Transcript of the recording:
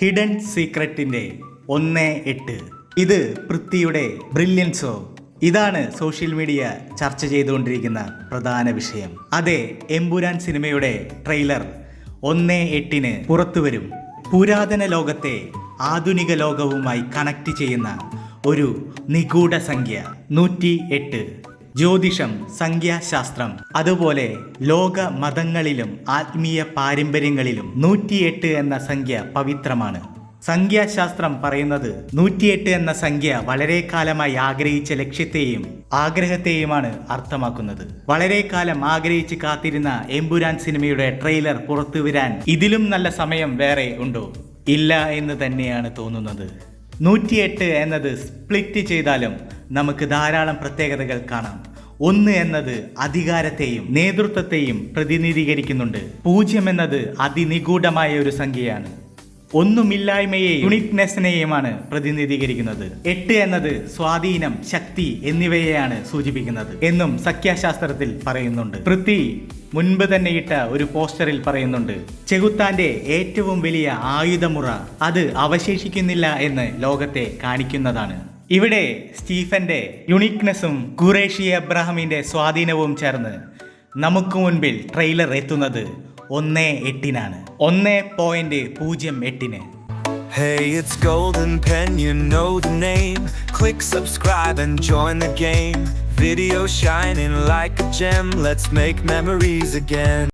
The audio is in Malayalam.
ഹിഡൻ സീക്രട്ടിന്റെ ഒന്ന് എട്ട്. ഇത് പൃഥ്വിയുടെ ബ്രില്യൻസോ ഇതാണ് സോഷ്യൽ മീഡിയ ചർച്ച ചെയ്തുകൊണ്ടിരിക്കുന്ന പ്രധാന വിഷയം. അതെ എമ്പുരാൻ സിനിമയുടെ ട്രെയിലർ ഒന്ന് എട്ടിന് പുറത്തുവരും. പുരാതന ലോകത്തെ ആധുനിക ലോകവുമായി കണക്ട് ചെയ്യുന്ന ഒരു നിഗൂഢ സംഖ്യ നൂറ്റി എട്ട്. ജ്യോതിഷം സംഖ്യാശാസ്ത്രം അതുപോലെ ലോക മതങ്ങളിലും ആത്മീയ പാരമ്പര്യങ്ങളിലും നൂറ്റിയെട്ട് എന്ന സംഖ്യ പവിത്രമാണ്. സംഖ്യാശാസ്ത്രം പറയുന്നത് നൂറ്റിയെട്ട് എന്ന സംഖ്യ വളരെ കാലമായി ആഗ്രഹിച്ച ലക്ഷ്യത്തെയും ആഗ്രഹത്തെയുമാണ് അർത്ഥമാക്കുന്നത്. വളരെ കാലം ആഗ്രഹിച്ച് കാത്തിരുന്ന എംബുരാൻ സിനിമയുടെ ട്രെയിലർ പുറത്തു വരാൻ ഇതിലും നല്ല സമയം വേറെ ഉണ്ടോ? ഇല്ല എന്ന് തന്നെയാണ് തോന്നുന്നത്. നൂറ്റിയെട്ട് എന്നത് സ്പ്ലിറ്റ് ചെയ്താലും നമുക്ക് ധാരാളം പ്രത്യേകതകൾ കാണാം. ഒന്ന് എന്നത് അധികാരത്തെയും നേതൃത്വത്തെയും പ്രതിനിധീകരിക്കുന്നുണ്ട്. പൂജ്യം എന്നത് അതിനിഗൂഢമായ ഒരു സംഖ്യയാണ്. ഒന്നുമില്ലായ്മയെയും യുണിക്നെസ്സിനെയുമാണ് പ്രതിനിധീകരിക്കുന്നത്. എട്ട് എന്നത് സ്വാധീനം ശക്തി എന്നിവയെയാണ് സൂചിപ്പിക്കുന്നത് എന്നും സഖ്യാശാസ്ത്രത്തിൽ പറയുന്നുണ്ട്. പൃഥ്വി മുൻപ് തന്നെ ഇട്ട ഒരു പോസ്റ്ററിൽ പറയുന്നുണ്ട് ചെകുത്താന്റെ ഏറ്റവും വലിയ ആയുധമുറ അത് അവശേഷിക്കുന്നില്ല എന്ന് ലോകത്തെ കാണിക്കുന്നതാണ്. ഇവിടെ സ്റ്റീഫന്റെ യുണീക്നെസ്സും ഖുറേഷി അബ്രഹാമിന്റെ സ്വാധീനവും ചേർന്ന് നമുക്ക് മുൻപിൽ ട്രെയിലർ എത്തുന്നത് ഒന്ന് എട്ടിനാണ് ഒന്ന് പോയിന്റ് പൂജ്യം എട്ടിന് Hey, it's Golden Pen, you know the name. Click subscribe and join the game. Video shining like a gem, let's make memories again.